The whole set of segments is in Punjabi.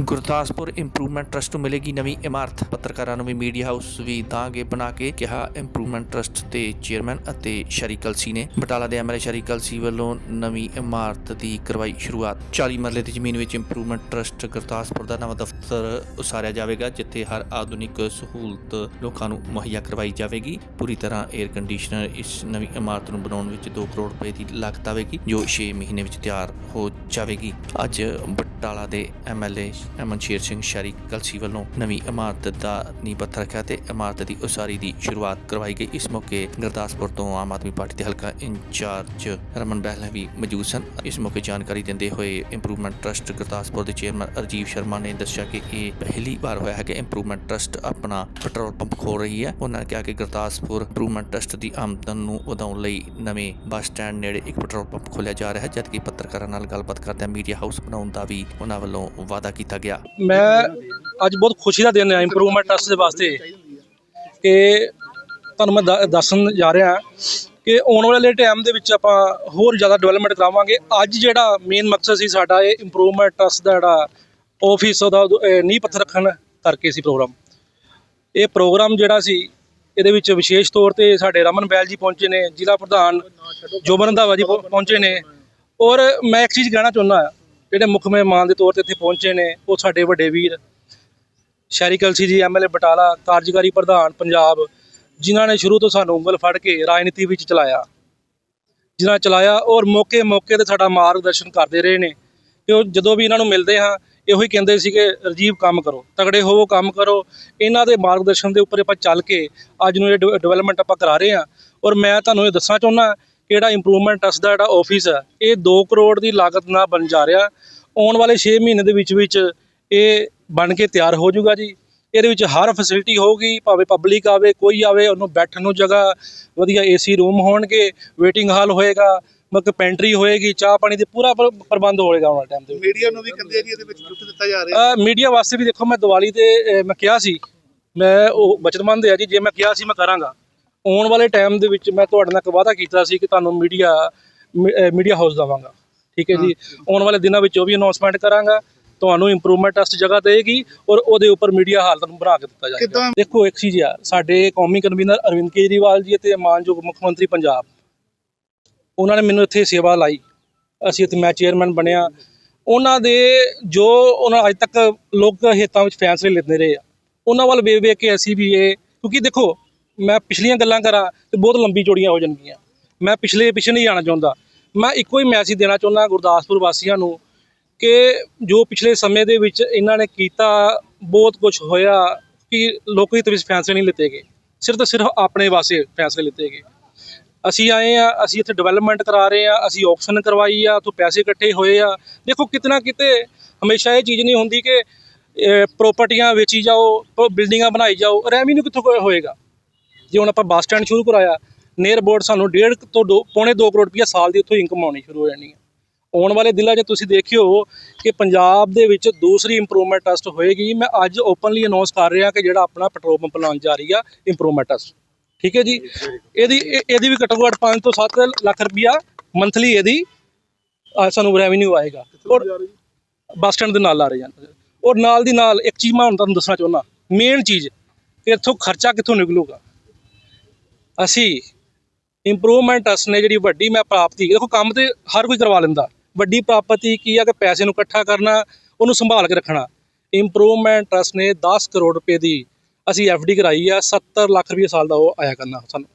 ਗੁਰਦਾਸਪੁਰ ਇੰਪਰੂਵਮੈਂਟ ਟਰਸਟ ਨੂੰ ਮਿਲੇਗੀ ਨਵੀਂ ਇਮਾਰਤ। ਪੱਤਰਕਾਰਾਂ ਨੂੰ ਵੀ ਮੀਡੀਆ ਹਾਊਸ ਵੀ ਦਾਂਗੇ ਬਣਾ ਕੇ, ਕਿਹਾ ਇੰਪਰੂਵਮੈਂਟ ਟਰਸਟ ਦੇ ਚੇਅਰਮੈਨ ਅਤੇ ਸ਼ਰੀ ਕਲਸੀ ਨੇ। ਬਟਾਲਾ ਦੇ ਐਮਐਲਏ ਸ਼ਰੀ ਕਲਸੀ ਵੱਲੋਂ ਨਵੀਂ ਇਮਾਰਤ ਦੀ ਕਰਵਾਈ ਸ਼ੁਰੂਆਤ। 40 ਮਰਲੇ ਦੀ ਜ਼ਮੀਨ ਵਿੱਚ ਇੰਪਰੂਵਮੈਂਟ ਟਰਸਟ ਗੁਰਦਾਸਪੁਰ ਦਾ ਨਵਾਂ ਦਫ਼ਤਰ ਉਸਾਰਿਆ ਜਾਵੇਗਾ, ਜਿੱਥੇ ਹਰ ਆਧੁਨਿਕ ਸਹੂਲਤ ਲੋਕਾਂ ਨੂੰ ਮੁਹੱਈਆ ਕਰਵਾਈ ਜਾਵੇਗੀ। ਪੂਰੀ ਤਰ੍ਹਾਂ 에ਅਰ ਕੰਡੀਸ਼ਨਰ ਇਸ ਨਵੀਂ ਇਮਾਰਤ ਨੂੰ ਬਣਾਉਣ ਵਿੱਚ 2 ਕਰੋੜ ਰੁਪਏ ਦੀ ਲਾਗਤ ਆਵੇਗੀ, ਜੋ 6 ਮਹੀਨੇ ਵਿੱਚ ਤਿਆਰ ਹੋ ਜਾਵੇਗੀ। ਅੱਜ ਬਟਾਲਾ ਦੇ ਐਮਐਲਏ ਅਮਨ ਸ਼ੇਰ ਸਿੰਘ ਸ਼ਰੀ ਕਲਸੀ ਵੱਲੋਂ ਨਵੀਂ ਇਮਾਰਤ ਦਾ ਨੀਂਹ ਪੱਥਰ ਰੱਖਿਆ ਤੇ ਇਮਾਰਤ ਦੀ ਉਸਾਰੀ ਦੀ ਸ਼ੁਰੂਆਤ ਕਰਵਾਈ ਗਈ। ਇਸ ਮੌਕੇ ਗੁਰਦਾਸਪੁਰ ਤੋਂ ਆਮ ਆਦਮੀ ਪਾਰਟੀ ਦੇ ਹਲਕਾ ਇੰਚਾਰਜ ਰਮਨ ਬਹਿਲਾ ਵੀ ਮੌਜੂਦ ਸਨ। ਇਸ ਮੌਕੇ ਜਾਣਕਾਰੀ ਦਿੰਦੇ ਹੋਏ ਇੰਪਰੂਵਮੈਂਟ ਟਰਸਟ ਗੁਰਦਾਸਪੁਰ ਦੇ ਚੇਅਰਮੈਨ ਅਰਜੀਵ ਸ਼ਰਮਾ ਨੇ ਦੱਸਿਆ ਕਿ ਇਹ ਪਹਿਲੀ ਵਾਰ ਹੋਇਆ ਹੈ ਕਿ ਇੰਪਰੂਵਮੈਂਟ ਟਰਸਟ ਆਪਣਾ ਪੈਟਰੋਲ ਪੰਪ ਖੋਲ ਰਹੀ ਹੈ। ਉਹਨਾਂ ਨੇ ਕਿਹਾ ਕਿ ਗੁਰਦਾਸਪੁਰ ਇੰਪਰੂਵਮੈਂਟ ਟਰਸਟ ਦੀ ਆਮਦਨ ਨੂੰ ਵਧਾਉਣ ਲਈ ਨਵੇਂ ਬੱਸ ਸਟੈਂਡ ਨੇੜੇ ਇੱਕ ਪੈਟਰੋਲ ਪੰਪ ਖੋਲ੍ਹਿਆ ਜਾ ਰਿਹਾ ਹੈ, ਜਦਕਿ ਪੱਤਰਕਾਰਾਂ ਨਾਲ ਗੱਲਬਾਤ ਕਰਦਿਆਂ ਮੀਡੀਆ ਹਾਊਸ ਬਣਾਉਣ ਦਾ ਵੀ ਉਹਨਾਂ ਵੱਲੋਂ ਵਾਅਦਾ ਕੀਤਾ। ਗਿਆ। ਮੈਂ ਅੱਜ ਬਹੁਤ ਖੁਸ਼ੀ ਦਾ ਦਿਨ ਹੈ ਇੰਪਰੂਵਮੈਂਟ ਟਰਸਟ ਦੇ ਵਾਸਤੇ। ਕਿ ਤੁਹਾਨੂੰ ਮੈਂ ਦ- ਦੱਸਣ ਜਾ ਰਿਹਾ ਕਿ ਆਉਣ ਵਾਲੇ ਟਾਈਮ ਦੇ ਵਿੱਚ ਆਪਾਂ ਹੋਰ ਜ਼ਿਆਦਾ ਡਿਵੈਲਪਮੈਂਟ ਕਰਾਵਾਂਗੇ। ਅੱਜ ਜਿਹੜਾ ਮੇਨ ਮਕਸਦ ਸੀ ਸਾਡਾ, ਇਹ ਇੰਪਰੂਵਮੈਂਟ ਟਰਸਟ ਦਾ ਜਿਹੜਾ ਆਫਿਸ ਉਹਦਾ ਨੀਂਹ ਪੱਥਰ ਰੱਖਣ ਕਰਕੇ ਸੀ ਪ੍ਰੋਗਰਾਮ ਇਹ ਪ੍ਰੋਗਰਾਮ ਜਿਹੜਾ ਸੀ, ਇਹਦੇ ਵਿੱਚ ਵਿਸ਼ੇਸ਼ ਤੌਰ ਤੇ ਸਾਡੇ ਰਮਨ ਬੈਲ ਜੀ ਪਹੁੰਚੇ ਨੇ, ਜ਼ਿਲ੍ਹਾ ਪ੍ਰਧਾਨ ਜੋਬਨ ਰੰਧਾਵਾ ਜੀ ਪਹੁੰਚੇ ਨੇ। ਔਰ ਮੈਂ ਇੱਕ ਚੀਜ਼ ਕਹਿਣਾ ਚਾਹੁੰਦਾ ਹਾਂ ਜਿਹੜੇ ਮੁੱਖ ਮਹਿਮਾਨ ਦੇ ਤੌਰ ਤੇ ਇੱਥੇ ਪਹੁੰਚੇ ਨੇ, ਉਹ ਸਾਡੇ ਵੱਡੇ ਵੀਰ ਸ਼ੈਰੀ ਕਲਸੀ ਜੀ ਐਮਐਲਏ ਬਟਾਲਾ, ਕਾਰਜਕਾਰੀ ਪ੍ਰਧਾਨ ਪੰਜਾਬ, ਜਿਨ੍ਹਾਂ ਨੇ ਸ਼ੁਰੂ ਤੋਂ ਸਾਨੂੰ ਉਂਗਲ ਫੜ ਕੇ ਰਾਜਨੀਤੀ ਵਿੱਚ ਚਲਾਇਆ। ਜਿਨ੍ਹਾਂ ਚਲਾਇਆ ਔਰ ਮੌਕੇ ਮੌਕੇ ਤੇ ਸਾਡਾ ਮਾਰਗਦਰਸ਼ਨ ਕਰਦੇ ਰਹੇ ਨੇ। ਤੇ ਉਹ ਜਦੋਂ ਵੀ ਇਹਨਾਂ ਨੂੰ ਮਿਲਦੇ ਹਾਂ, ਇਹੋ ਹੀ ਕਹਿੰਦੇ ਸੀਗੇ ਰਜੀਵ, ਕੰਮ ਕਰੋ। ਤਗੜੇ ਹੋਵੋ, ਕੰਮ ਕਰੋ। ਇਹਨਾਂ ਦੇ ਮਾਰਗਦਰਸ਼ਨ ਦੇ ਉੱਪਰ ਆਪਾਂ ਚੱਲ ਕੇ ਅੱਜ ਨੂੰ ਇਹ ਡਿਵੈਲਪਮੈਂਟ ਆਪਾਂ ਕਰਾ ਰਹੇ ਹਾਂ। ਔਰ ਮੈਂ ਤੁਹਾਨੂੰ ਇਹ ਦੱਸਣਾ ਚਾਹੁੰਦਾ ਕਿ ਜਿਹੜਾ ਇੰਪਰੂਵਮੈਂਟ ਟਰਸਟ ਦਾ ਜਿਹੜਾ ਆਫਿਸ ਹੈ ਇਹ 2 ਕਰੋੜ ਦੀ ਲਾਗਤ ਨਾਲ ਬਣ ਜਾ ਰਿਹਾ। ਆਉਣ ਵਾਲੇ 6 ਮਹੀਨੇ ਦੇ ਵਿੱਚ ਵਿੱਚ ਇਹ ਬਣ ਕੇ ਤਿਆਰ ਹੋ ਜਾਊਗਾ ਜੀ। ਇਹਦੇ ਵਿੱਚ ਹਰ ਫੈਸਿਲਿਟੀ ਹੋਊਗੀ ਭਾਵੇਂ ਪਬਲਿਕ ਆਵੇ ਕੋਈ ਆਵੇ ਉਹਨੂੰ ਬੈਠਣ ਨੂੰ ਜਗ੍ਹਾ ਵਧੀਆ ਏਸੀ ਰੂਮ ਹੋਣਗੇ ਵੇਟਿੰਗ ਹਾਲ ਹੋਏਗਾ ਮਤਲਬ ਪੈਂਟਰੀ ਹੋਏਗੀ ਚਾਹ ਪਾਣੀ ਦੇ ਪੂਰਾ ਪ੍ਰ- ਪ੍ਰਬੰਧ ਹੋਏਗਾ ਆਉਣ ਵਾਲੇ ਟਾਈਮ ਦੇ ਵਿੱਚ। ਮੀਡੀਆ ਨੂੰ ਵੀ ਕਹਿੰਦੇ ਆ ਜੀ ਇਹਦੇ ਵਿੱਚ ਛੁੱਟ ਦਿੱਤਾ ਜਾ ਰਿਹਾ। ਮੀਡੀਆ ਵਾਸਤੇ ਵੀ ਦੇਖੋ ਮੈਂ ਦੀਵਾਲੀ ਤੇ ਮੈਂ ਕਿਹਾ ਸੀ ਮੈਂ ਉਹ ਬਚਤਮੰਦ ਹੈ ਜੀ ਜੇ ਮੈਂ ਕਿਹਾ ਸੀ ਮੈਂ ਕਰਾਂਗਾ। ਆਉਣ ਵਾਲੇ ਟਾਈਮ ਦੇ ਵਿੱਚ ਮੈਂ ਤੁਹਾਡੇ ਨਾਲ ਇੱਕ ਵਾਅਦਾ ਕੀਤਾ ਸੀ ਕਿ ਤੁਹਾਨੂੰ ਮੀਡੀਆ ਮੀਡੀਆ ਹਾਊਸ ਦਵਾਂਗਾ। ਠੀਕ ਹੈ ਜੀ? ਆਉਣ ਵਾਲੇ ਦਿਨਾਂ ਵਿੱਚ ਉਹ ਵੀ ਅਨਾਉਂਸਮੈਂਟ ਕਰਾਂਗਾ। ਤੁਹਾਨੂੰ ਇੰਪਰੂਵਮੈਂਟ ਟੈਸਟ ਜਗ੍ਹਾ ਦੇਗੀ ਔਰ ਉਹਦੇ ਉੱਪਰ ਮੀਡੀਆ ਹਾਲ ਤੁਹਾਨੂੰ ਬਣਾ ਕੇ ਦਿੱਤਾ ਜਾਏਗਾ? ਦੇਖੋ ਇੱਕ ਚੀਜ਼ ਆ ਸਾਡੇ ਕੌਮੀ ਕਨਵੀਨਰ ਅਰਵਿੰਦ ਕੇਜਰੀਵਾਲ ਜੀ ਅਤੇ ਮਾਨਯੋਗ ਮੁੱਖ ਮੰਤਰੀ ਪੰਜਾਬ। ਉਹਨਾਂ ਨੇ ਮੈਨੂੰ ਇੱਥੇ ਸੇਵਾ ਲਾਈ। ਅਸੀਂ ਇੱਥੇ ਮੈਂ ਚੇਅਰਮੈਨ ਬਣਿਆ। ਉਹਨਾਂ ਦੇ ਜੋ ਉਹਨਾਂ ਅੱਜ ਤੱਕ ਲੋਕ ਹਿੱਤਾਂ ਵਿੱਚ ਫੈਸਲੇ ਲੈਂਦੇ ਰਹੇ ਆ। ਉਹਨਾਂ ਵੱਲ ਵੇਖ ਵੇਖ ਕੇ ਅਸੀਂ ਵੀ ਇਹ ਕਿਉਂਕਿ ਦੇਖੋ ਮੈਂ ਪਿਛਲੀਆਂ ਗੱਲਾਂ ਕਰਾਂ ਤੇ ਬਹੁਤ ਲੰਬੀ ਚੋੜੀਆਂ ਹੋ ਜਾਣਗੀਆਂ। ਮੈਂ ਪਿਛਲੇ ਪਿੱਛੇ ਨਹੀਂ ਜਾਣਾ ਚਾਹੁੰਦਾ। ਮੈਂ ਇੱਕੋ ਹੀ ਮੈਸੇਜ ਦੇਣਾ ਚਾਹੁੰਦਾ ਗੁਰਦਾਸਪੁਰ ਵਾਸੀਆਂ ਨੂੰ ਕਿ ਜੋ ਪਿਛਲੇ ਸਮੇਂ ਦੇ ਵਿੱਚ ਇਹਨਾਂ ਨੇ ਕੀਤਾ, ਬਹੁਤ ਕੁਝ ਹੋਇਆ ਕਿ ਲੋਕ ਹਿੱਤ ਵਿੱਚ ਫੈਸਲੇ ਨਹੀਂ ਲਿੱਤੇ ਗਏ। ਸਿਰਫ ਤੇ ਸਿਰਫ ਆਪਣੇ ਵਾਸਤੇ ਫੈਸਲੇ ਲਿੱਤੇ ਗਏ। ਅਸੀਂ ਆਏ ਆ ਅਸੀਂ ਇੱਥੇ ਡਿਵੈਲਪਮੈਂਟ ਕਰਾ ਰਹੇ ਆ ਅਸੀਂ ਆਕਸ਼ਨ ਕਰਵਾਈ ਆ ਤੋਂ ਪੈਸੇ ਇਕੱਠੇ ਹੋਏ ਆ। ਦੇਖੋ ਕਿਤਨਾ ਕਿਤੇ ਹਮੇਸ਼ਾ ਇਹ ਚੀਜ਼ ਨਹੀਂ ਹੁੰਦੀ ਕਿ ਪ੍ਰਾਪਰਟੀਆਂ ਵੇਚੀ ਜਾਓ ਬਿਲਡਿੰਗਾਂ ਬਣਾਈ ਜਾਓ ਰੈਵਨਿਊ ਕਿੱਥੋਂ ਹੋਏਗਾ। ਜੇ ਹੁਣ ਆਪਾਂ ਬੱਸ ਸਟੈਂਡ ਸ਼ੁਰੂ ਕਰਾਇਆ ਨੀਅਰ ਅਬਾਊਟ ਸਾਨੂੰ ਡੇਢ ਤੋਂ ਦੋ ਪੌਣੇ 2 ਕਰੋੜ ਰੁਪਈਆ ਸਾਲ ਦੀ ਉੱਥੋਂ ਇਨਕਮ ਆਉਣੀ ਸ਼ੁਰੂ ਹੋ ਜਾਣੀ ਹੈ। ਆਉਣ ਵਾਲੇ ਦਿਨਾਂ 'ਚ ਤੁਸੀਂ ਦੇਖਿਓ ਕਿ ਪੰਜਾਬ ਦੇ ਵਿੱਚ ਦੂਸਰੀ ਇੰਪਰੂਵਮੈਂਟ ਟਰਸਟ ਹੋਏਗੀ। ਮੈਂ ਅੱਜ ਓਪਨਲੀ ਅਨਾਉਂਸ ਕਰ ਰਿਹਾ ਕਿ ਜਿਹੜਾ ਆਪਣਾ ਪੈਟਰੋਲ ਪੰਪ ਲਾਉਣ ਜਾ ਰਹੀ ਆ ਇੰਪਰੂਵਮੈਂਟ ਟਰਸਟ ਠੀਕ ਹੈ ਜੀ? ਇਹਦੀ ਇਹ- ਇਹਦੀ ਵੀ ਘੱਟੋ ਘੱਟ 5 ਤੋਂ 7 ਲੱਖ ਰੁਪਈਆ ਮੰਥਲੀ ਇਹਦੀ ਸਾਨੂੰ ਰੈਵਨਿਊ ਆਏਗਾ। ਔਰ ਬੱਸ ਸਟੈਂਡ ਦੇ ਨਾਲ ਆ ਰਹੇ ਹਨ ਔਰ ਨਾਲ ਦੀ ਨਾਲ ਇੱਕ ਚੀਜ਼ ਮੈਂ ਤੁਹਾਨੂੰ ਦੱਸਣਾ ਚਾਹੁੰਦਾ। ਮੇਨ ਚੀਜ਼ ਕਿ ਇੱਥੋਂ ਖਰਚਾ ਕਿੱਥੋਂ ਨਿਕਲੂਗਾ? ਅਸੀਂ ਇੰਪਰੂਵਮੈਂਟ ਅਸ ਨੇ ਜਿਹੜੀ ਵੱਡੀ ਮੈਂ ਪ੍ਰਾਪਤੀ ਦੇਖੋ, ਕੰਮ ਤੇ ਹਰ ਕੋਈ ਕਰਵਾ ਲੈਂਦਾ। ਵੱਡੀ ਪ੍ਰਾਪਤੀ ਕੀ ਆ? ਕਿ ਪੈਸੇ ਨੂੰ ਇਕੱਠਾ ਕਰਨਾ, ਉਹਨੂੰ ਸੰਭਾਲ ਕੇ ਰੱਖਣਾ। ਇੰਪਰੂਵਮੈਂਟ ਟਰਸਟ ਨੇ 10 ਕਰੋੜ ਰੁਪਏ ਦੀ ਅਸੀਂ ਡੀ ਕਰਾਈ ਆ। 70 ਲੱਖ ਰੁਪਏ ਸਾਲ ਦਾ ਉਹ ਆਇਆ ਕਰਨਾ ਸਾਨੂੰ।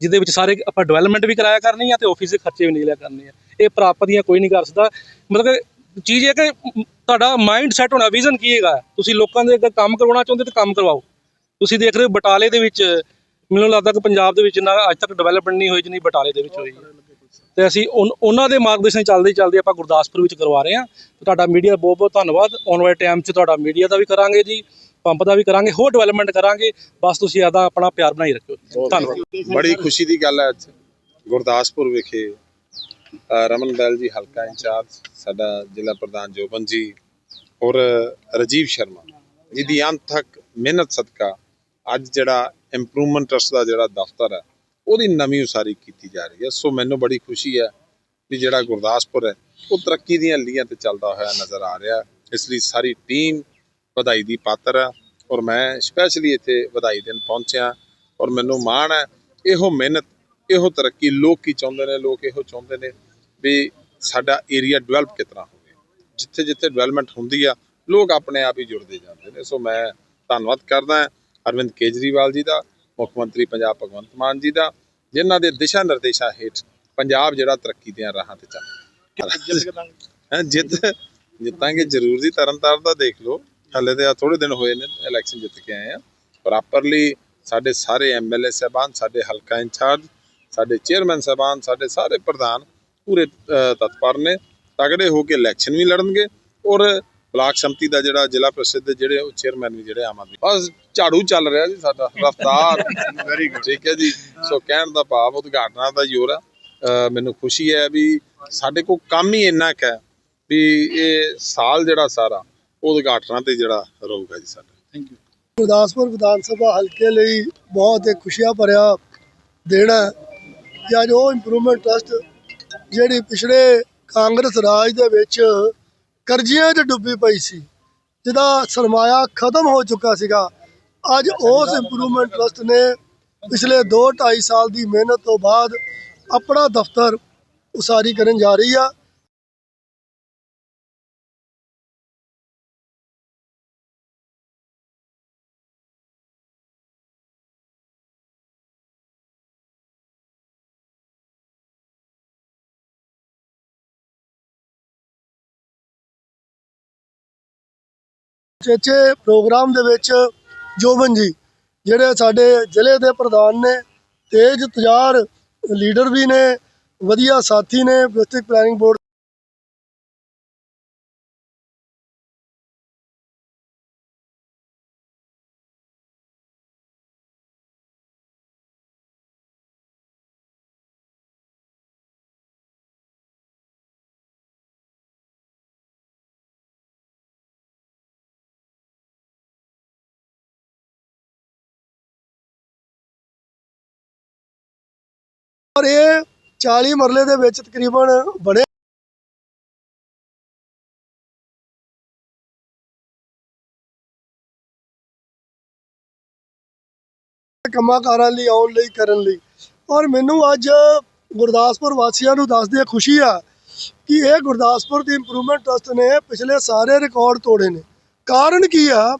ਜਿਹਦੇ ਵਿੱਚ ਸਾਰੇ ਆਪਾਂ ਡਿਵੈਲਪਮੈਂਟ ਵੀ ਕਰਾਇਆ ਕਰਨੀ ਆ ਤੇ ਆਫਿਸ ਦੇ ਖਰਚੇ ਵੀ ਨਿਕਲਿਆ ਕਰਨੇ ਆ। ਇਹ ਪ੍ਰਾਪਤੀਆਂ ਕੋਈ ਨਹੀਂ ਕਰ ਸਕਦਾ। ਮਤਲਬ ਕਿ ਚੀਜ਼ ਇਹ ਕਿ ਤੁਹਾਡਾ ਮਾਈਂਡ ਸੈਟ ਹੋਣਾ ਵਿਜ਼ਨ ਕੀ ਹੈਗਾ? ਤੁਸੀਂ ਲੋਕਾਂ ਦੇ ਅੱਗੇ ਕੰਮ ਕਰਵਾਉਣਾ ਚਾਹੁੰਦੇ ਤਾਂ ਕੰਮ ਕਰਵਾਓ। ਤੁਸੀਂ ਦੇਖ ਰਹੇ ਹੋ ਬਟਾਲੇ ਦੇ ਵਿੱਚ ਮੈਨੂੰ ਲੱਗਦਾ ਕਿ ਪੰਜਾਬ ਦੇ ਵਿੱਚ ਨਾ ਅੱਜ ਤੱਕ ਡਿਵੈਲਪਮੈਂਟ ਨਹੀਂ ਹੋਈ ਜਿੰਨੀ ਬਟਾਲੇ ਦੇ ਵਿੱਚ ਹੋਈ। ਹੈ ਤੇ ਅਸੀਂ ਉਹਨਾਂ ਦੇ ਮਾਰਗਦਰਸ਼ਨ ਚੱਲਦੇ ਚੱਲਦੇ ਆਪਾਂ ਗੁਰਦਾਸਪੁਰ ਵਿੱਚ ਕਰਵਾ ਰਹੇ ਹਾਂ। ਤੁਹਾਡਾ ਮੀਡੀਆ ਬਹੁਤ ਬਹੁਤ ਧੰਨਵਾਦ। ਆਉਣ ਵਾਲੇ ਟਾਈਮ 'ਚ ਤੁਹਾਡਾ ਮੀਡੀਆ ਦਾ ਵੀ ਕਰਾਂਗੇ ਜੀ ਪੰਪ ਦਾ ਵੀ ਕਰਾਂਗੇ ਹੋਰ ਡਿਵੈਲਪਮੈਂਟ ਕਰਾਂਗੇ। ਬਸ ਤੁਸੀਂ ਆਦਾ ਆਪਣਾ ਪਿਆਰ ਬਣਾਈ ਰੱਖਿਓ। ਧੰਨਵਾਦ। ਬੜੀ ਖੁਸ਼ੀ ਦੀ ਗੱਲ ਹੈ ਅੱਜ। ਗੁਰਦਾਸਪੁਰ ਵਿਖੇ ਰਮਨ ਬੈਲ ਜੀ ਹਲਕਾ ਇੰਚਾਰਜ ਸਾਡਾ ਜ਼ਿਲ੍ਹਾ ਪ੍ਰਧਾਨ ਜੋਬਨ ਜੀ ਔਰ ਰਜੀਵ ਸ਼ਰਮਾ। ਜਿਹਦੀ ਅੰਤ ਤੱਕ ਮਿਹਨਤ ਸਦਕਾ ਅੱਜ ਜਿਹੜਾ ਇੰਪਰੂਵਮੈਂਟ ਟਰਸਟ ਦਾ ਜਿਹੜਾ ਦਫ਼ਤਰ ਹੈ, ਉਹਦੀ ਨਵੀਂ ਉਸਾਰੀ ਕੀਤੀ ਜਾ ਰਹੀ ਹੈ। ਸੋ ਮੈਨੂੰ ਬੜੀ ਖੁਸ਼ੀ ਹੈ ਵੀ ਜਿਹੜਾ ਗੁਰਦਾਸਪੁਰ ਹੈ, ਉਹ ਤਰੱਕੀ ਦੀਆਂ ਲੀਹਾਂ ਤੇ ਚੱਲਦਾ ਹੋਇਆ ਨਜ਼ਰ ਆ ਰਿਹਾ ਇਸ ਲਈ ਸਾਰੀ ਟੀਮ ਵਧਾਈ ਦੀ ਪਾਤਰ ਹੈ ਔਰ ਮੈਂ ਸਪੈਸ਼ਲੀ ਇੱਥੇ ਵਧਾਈ ਦੇਣ ਪਹੁੰਚਿਆ ਔਰ ਮੈਨੂੰ ਮਾਣ ਹੈ, ਇਹੋ ਮਿਹਨਤ, ਇਹੋ ਤਰੱਕੀ ਲੋਕ ਕੀ ਚਾਹੁੰਦੇ ਨੇ, ਲੋਕ ਇਹੋ ਚਾਹੁੰਦੇ ਨੇ ਵੀ ਸਾਡਾ ਏਰੀਆ ਡਿਵੈਲਪ ਕਿਤਨਾ ਹੋਵੇ। ਜਿੱਥੇ ਜਿੱਥੇ ਡਿਵੈਲਪਮੈਂਟ ਹੁੰਦੀ ਆ, ਲੋਕ ਆਪਣੇ ਆਪ ਹੀ ਜੁੜਦੇ ਜਾਂਦੇ ਨੇ। ਸੋ ਮੈਂ ਧੰਨਵਾਦ ਕਰਦਾ ਅਰਵਿੰਦ ਕੇਜਰੀਵਾਲ ਜੀ ਦਾ ਮੁੱਖ ਮੰਤਰੀ ਪੰਜਾਬ ਭਗਵੰਤ ਮਾਨ ਜੀ ਦਾ ਜਿਨ੍ਹਾਂ ਦੇ ਦਿਸ਼ਾ ਨਿਰਦੇਸ਼ਾਂ ਹੇਠ ਪੰਜਾਬ ਜਿਹੜਾ ਤਰੱਕੀ ਦੀਆਂ ਰਾਹਾਂ ਤੇ ਚੱਲ ਰਿਹਾ। ਹੈ ਜਿੱਤ ਜਿੱਤਾਂਗੇ ਜ਼ਰੂਰ ਜੀ ਤਰਨਤਾਰਨ ਦਾ ਦੇਖ ਲਓ। ਹਲੇ ਤੇ ਥੋੜੇ ਦਿਨ ਹੋਏ ਨੇ ਇਲੈਕਸ਼ਨ ਜਿੱਤ ਕੇ ਆਏ ਆ। ਪ੍ਰੋਪਰਲੀ ਸਾਡੇ ਸਾਰੇ ਐਮਐਲਏ ਸਾਹਿਬਾਨ ਸਾਡੇ ਹਲਕਾ ਇੰਚਾਰਜ ਸਾਡੇ ਚੇਅਰਮੈਨ ਸਾਹਿਬਾਨ ਸਾਡੇ ਸਾਰੇ ਪ੍ਰਧਾਨ ਪੂਰੇ ਤਤਪਰ ਨੇ ਤਗੜੇ ਹੋ ਕੇ ਇਲੈਕਸ਼ਨ ਵੀ ਲੜਨਗੇ ਔਰ ਬਲਾਕ ਸੰਮਤੀ ਦਾ ਜਿਹੜਾ ਜ਼ਿਲ੍ਹਾ ਪ੍ਰਸਿੱਧ ਜਿਹੜੇ ਉਹ ਚੇਅਰਮੈਨ ਵੀ ਜਿਹੜੇ ਆਮ ਆਦਮੀ ਬਸ ਝਾੜੂ ਚੱਲ ਰਿਹਾ ਜੀ ਸਾਡਾ ਰਫਤਾਰ। ਵੈਰੀ ਗੁੱਡ ਠੀਕ ਹੈ ਜੀ। ਸੋ ਕਹਿਣ ਦਾ ਭਾਵ ਉਦਘਾਟਨਾਂ ਦਾ ਜ਼ੋਰ ਆ। ਮੈਨੂੰ ਖੁਸ਼ੀ ਹੈ ਵੀ ਸਾਡੇ ਕੋਲ ਕੰਮ ਹੀ ਇੰਨਾ ਕੁ ਹੈ ਵੀ ਇਹ ਸਾਲ ਜਿਹੜਾ ਸਾਰਾ ਉਹ ਉਦਘਾਟਨਾਂ ਤੇ ਜਿਹੜਾ ਰਹੂਗਾ ਜੀ ਸਾਡਾ। ਥੈਂਕ ਯੂ ਗੁਰਦਾਸਪੁਰ ਵਿਧਾਨ ਸਭਾ ਹਲਕੇ ਲਈ ਬਹੁਤ ਇੱਕ ਖੁਸ਼ੀਆਂ ਭਰਿਆ ਦਿਨ ਹੈ ਕਿ ਅੱਜ ਉਹ ਇੰਪਰੂਵਮੈਂਟ ਟਰਸਟ ਜਿਹੜੀ ਪਿਛਲੇ ਕਾਂਗਰਸ ਰਾਜ ਦੇ ਵਿੱਚ ਕਰਜ਼ਿਆਂ 'ਚ ਡੁੱਬੀ ਪਈ ਸੀ, ਜਿਹਦਾ ਸਰਮਾਇਆ ਖਤਮ ਹੋ ਚੁੱਕਾ ਸੀਗਾ। ਅੱਜ ਉਸ ਇੰਪਰੂਵਮੈਂਟ ਟਰਸਟ ਨੇ ਪਿਛਲੇ 2 2.5 ਸਾਲ ਦੀ ਮਿਹਨਤ ਤੋਂ ਬਾਅਦ ਆਪਣਾ ਦਫ਼ਤਰ ਉਸਾਰੀ ਕਰਨ ਜਾ ਰਹੀ ਆ। ਚੇਚੇ ਪ੍ਰੋਗਰਾਮ ਦੇ ਵਿੱਚ ਜੋਬਨ ਜੀ, ਜਿਹੜੇ ਸਾਡੇ ਜ਼ਿਲ੍ਹੇ ਦੇ ਪ੍ਰਧਾਨ ਨੇ, ਤੇਜ ਤਜਾਰ ਲੀਡਰ ਵੀ ਨੇ, ਵਧੀਆ ਸਾਥੀ ਨੇ ਡਿਸਟ੍ਰਿਕਟ ਪਲੈਨਿੰਗ ਬੋਰਡ ਔਰ ਇਹ 40 ਮਰਲੇ ਦੇ ਵਿੱਚ ਤਕਰੀਬਨ ਬਣੇ ਕੰਮਾਂ ਕਾਰਾਂ ਲਈ, ਆਉਣ ਲਈ, ਕਰਨ ਲਈ। ਔਰ ਮੈਨੂੰ ਅੱਜ ਗੁਰਦਾਸਪੁਰ ਵਾਸੀਆਂ ਨੂੰ ਦੱਸਦੇ ਖੁਸ਼ੀ ਆ ਕਿ ਇਹ ਗੁਰਦਾਸਪੁਰ ਦੀ ਇੰਪਰੂਵਮੈਂਟ ਟਰਸਟ ਨੇ ਪਿਛਲੇ ਸਾਰੇ ਰਿਕਾਰਡ ਤੋੜੇ ਨੇ। ਕਾਰਨ ਕੀ ਆ?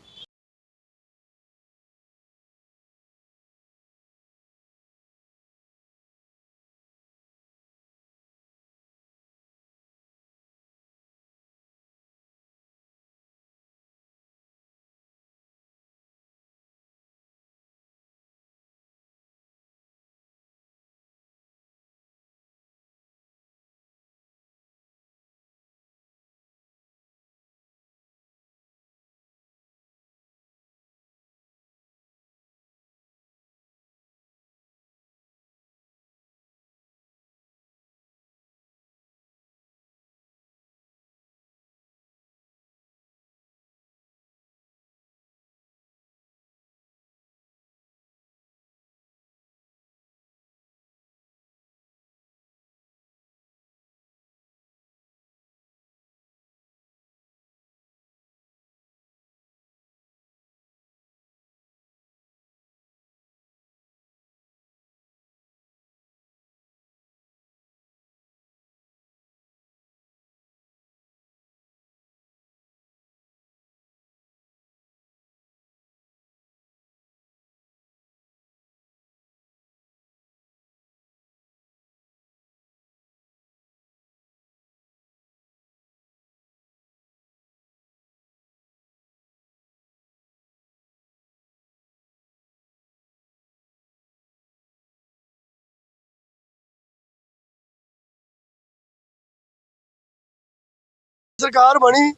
ਸਰਕਾਰ ਬਣੀ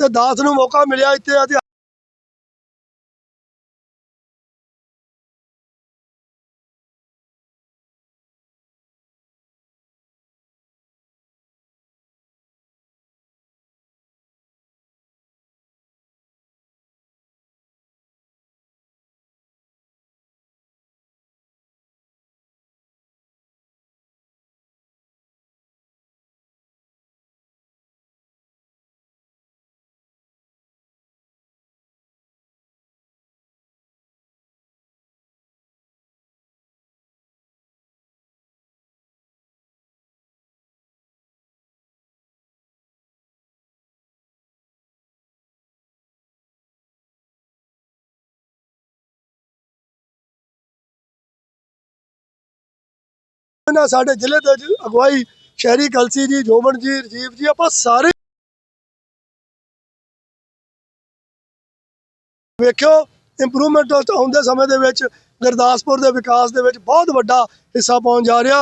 ਤੇ ਦਾਸ ਨੂੰ ਮੌਕਾ ਮਿਲਿਆ ਇੱਥੇ ਨਾਲ ਸਾਡੇ ਜ਼ਿਲ੍ਹੇ ਦੇ ਜ- ਅਗਵਾਈ, ਸ਼ਹਿਰੀ ਕਲਸੀ ਜੀ, ਜੋਬਨ ਜੀ, ਰਜੀਵ ਜੀ, ਆਪਾਂ ਸਾਰੇ ਵੇਖਿਓ ਇੰਪਰੂਵਮੈਂਟ ਆਉਂਦੇ ਸਮੇਂ ਦੇ ਵਿੱਚ, ਗੁਰਦਾਸਪੁਰ ਦੇ ਵਿਕਾਸ ਦੇ ਵਿੱਚ ਬਹੁਤ ਵੱਡਾ ਹਿੱਸਾ ਪਾਉਣ ਜਾ ਰਿਹਾ।